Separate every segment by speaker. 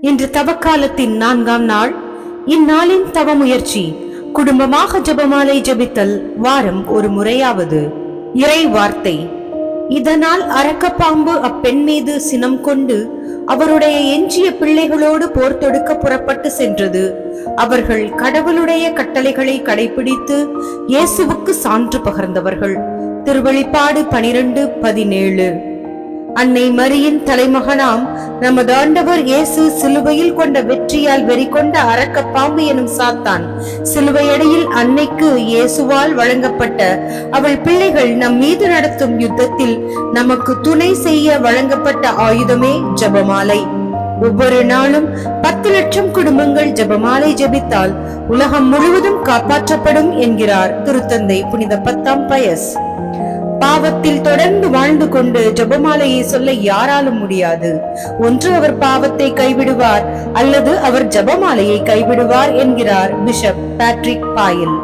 Speaker 1: இன்று தவக்காலத்தின் நான்காம் நாள். இந்நாளின் தவ முயற்சி குடும்பமாக ஜபமாலை ஜபித்தல் வாரம் ஒரு முறையாவது. இறை வார்த்தை இதனால் அரக்கப்பாம்பு அப்பெண் மீது சினம் கொண்டு அவருடைய எஞ்சிய பிள்ளைகளோடு போர் தொடுக்க புறப்பட்டு சென்றது. அவர்கள் கடவுளுடைய கட்டளைகளை கடைபிடித்து இயேசுவுக்கு சான்று பகர்ந்தவர்கள். திருவழிப்பாடு பனிரெண்டு பதினேழு. அன்னை மரியின் தலைமகனாம் நமது ஆண்டவர் இயேசு சிலுவையில் கொண்ட வெற்றியால் வெறி கொண்ட அரக்க பாம்பு எனும் சாத்தான். சிலுவையடையில் அன்னைக்கு இயேசுவால் வழங்கப்பட்ட அவள் பிள்ளைகள் நம் மீது நடத்தும் யுத்தத்தில் நமக்கு துணை செய்ய வழங்கப்பட்ட ஆயுதமே ஜெபமாலை. ஒவ்வொரு நாளும் பத்து லட்சம் குடும்பங்கள் ஜெபமாலை ஜபித்தால் உலகம் முழுவதும் காப்பாற்றப்படும் என்கிறார் திருத்தந்தை புனித பத்தாம் பயஸ். பாவத்தில் தொடர்ந்து வாழ்ந்து கொண்டு ஜபமாலையை சொல்ல யாராலும் முடியாது. ஒன்று அவர் பாவத்தை கைவிடுவார் அல்லது அவர் ஜபமாலையை கைவிடுவார் என்கிறார் பிஷப் பேட்ரிக் பாயில்.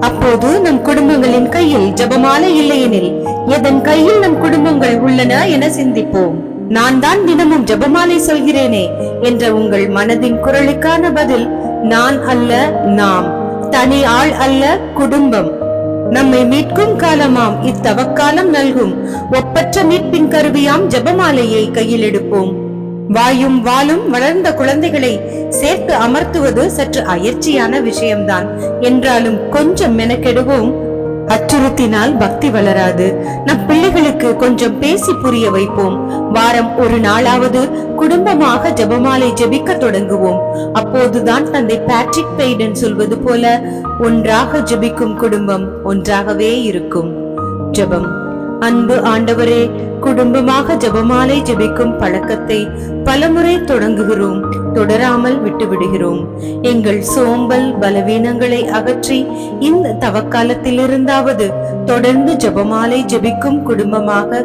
Speaker 1: அப்போது நம் குடும்பங்களின் கையில் ஜபமாலை இல்லையெனில் எதன் கையில் நம் குடும்பங்கள் உள்ளன என சிந்திப்போம். நான் தான் தினமும் ஜபமாலை சொல்கிறேனே என்ற உங்கள் மனதின் குரலுக்கான பதில் நான் அல்ல நாம். தனி ஆள் அல்ல குடும்பம். நம்மை மீட்கும் காலமாம். இத்தவக்காலம் நல்கும். ஒப்பற்ற மீட்பின் கருவியாம் ஜெபமாலையை கையில் எடுப்போம். வாயும் வாலும் வளர்ந்த குழந்தைகளை சேர்த்து அமர்த்துவது சற்று அயற்சியான விஷயம்தான். என்றாலும் கொஞ்சம் மெனக்கெடுவோம். அச்சுறுத்தினால் பக்தி வளராது. நம் பிள்ளைகளுக்கு கொஞ்சம் பேசி புரிய வைப்போம். வாரம் ஒரு நாளாவது குடும்பமாக ஜெபமாலை ஜெபிக்க தொடங்குவோம். அப்போதுதான் தந்தை பேட்ரிக் பெய்டன் சொல்வது போல ஒன்றாக ஜெபிக்கும் குடும்பம் ஒன்றாகவே இருக்கும். ஜெபம். அன்பு ஆண்டவரே குடும்பமாக ஜெபமாலை ஜெபிக்கும் பழக்கத்தை பலமுறை தொடங்குகிறோம். தொடராமல் விட்டுவிடுகிறோம். எங்கள் சோம்பல் பலவீனங்களை அகற்றி இந்த தவக்காலத்திலிருந்தாவது தொடர்ந்து ஜெபமாலை ஜெபிக்கும் குடும்பமாக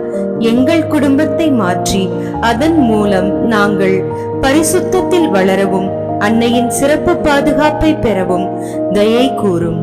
Speaker 1: எங்கள் குடும்பத்தை மாற்றி அதன் மூலம் நாங்கள் பரிசுத்தத்தில் வளரவும் அன்னையின் சிறப்பு பாதுகாப்பை பெறவும் தயை கூறும்.